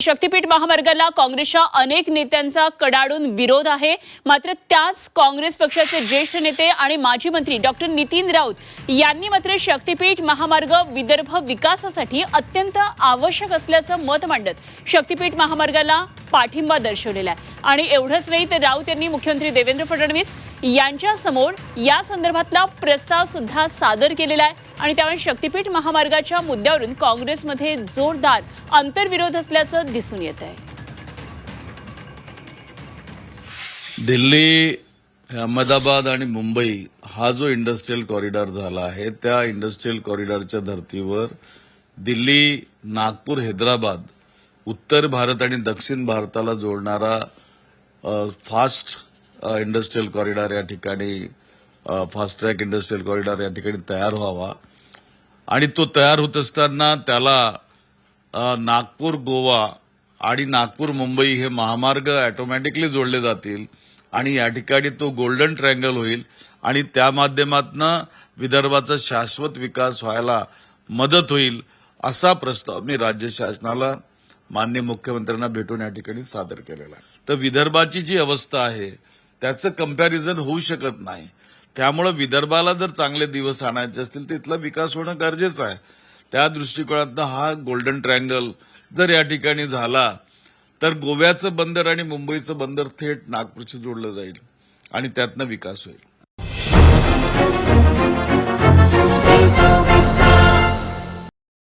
शक्तीपीठ महामार्गाला काँग्रेसच्या अनेक नेत्यांचा कडाडून विरोध आहे. मात्र त्याच काँग्रेस पक्षाचे ज्येष्ठ नेते आणि माजी मंत्री डॉक्टर नितीन राऊत यांनी मात्र शक्तीपीठ महामार्ग विदर्भ विकासासाठी अत्यंत आवश्यक असल्याचं मत मांडत शक्तीपीठ महामार्गाला पाठिंबा दर्शवलेला आहे. आणि एवढंच नाही तर राऊत यांनी मुख्यमंत्री देवेंद्र फडणवीस यांच्यासमोर या संदर्भातला प्रस्ताव सुद्धा सादर केलेला आहे. आणि त्यामुळे शक्तीपीठ महामार्गाच्या मुद्द्यावरून काँग्रेसमध्ये जोरदार आंतरविरोध असल्याचं दिसून येत आहे. दिल्ली अहमदाबाद आणि मुंबई हा जो इंडस्ट्रीयल कॉरिडॉर झाला आहे त्या इंडस्ट्रीयल कॉरिडॉरच्या धर्तीवर दिल्ली नागपूर हैदराबाद उत्तर भारत आणि दक्षिण भारताला जोडणारा फास्ट इंडस्ट्रीयल कॉरिडॉर या ठिकाणी फास्ट ट्रॅक इंडस्ट्रीयल कॉरिडॉर या ठिकाणी तयार व्हावा. आणि तो तयार होत असताना त्याला नागपूर गोवा आणि नागपूर मुंबई हे महामार्ग ऑटोमॅटिकली जोडले जातील आणि या ठिकाणी तो गोल्डन ट्रँगल होईल आणि त्या माध्यमातनं विदर्भाचा शाश्वत विकास व्हायला मदत होईल असा प्रस्ताव मी राज्य शासनाला मान्य मुख्यमंत्र्यांना भेटून या ठिकाणी सादर केलेला आहे. तर विदर्भाची जी अवस्था आहे त्याचं कंपॅरिझन होऊ शकत नाही. त्यामुळे विदर्भाला जर चांगले दिवस आणायचे असतील तर इथला विकास होणं गरजेचं आहे. त्या दृष्टिकोनातनं हा गोल्डन ट्रँगल जर या ठिकाणी झाला तर गोव्याचं बंदर आणि मुंबईचं बंदर थेट नागपूरशी जोडलं जाईल आणि त्यातनं विकास होईल.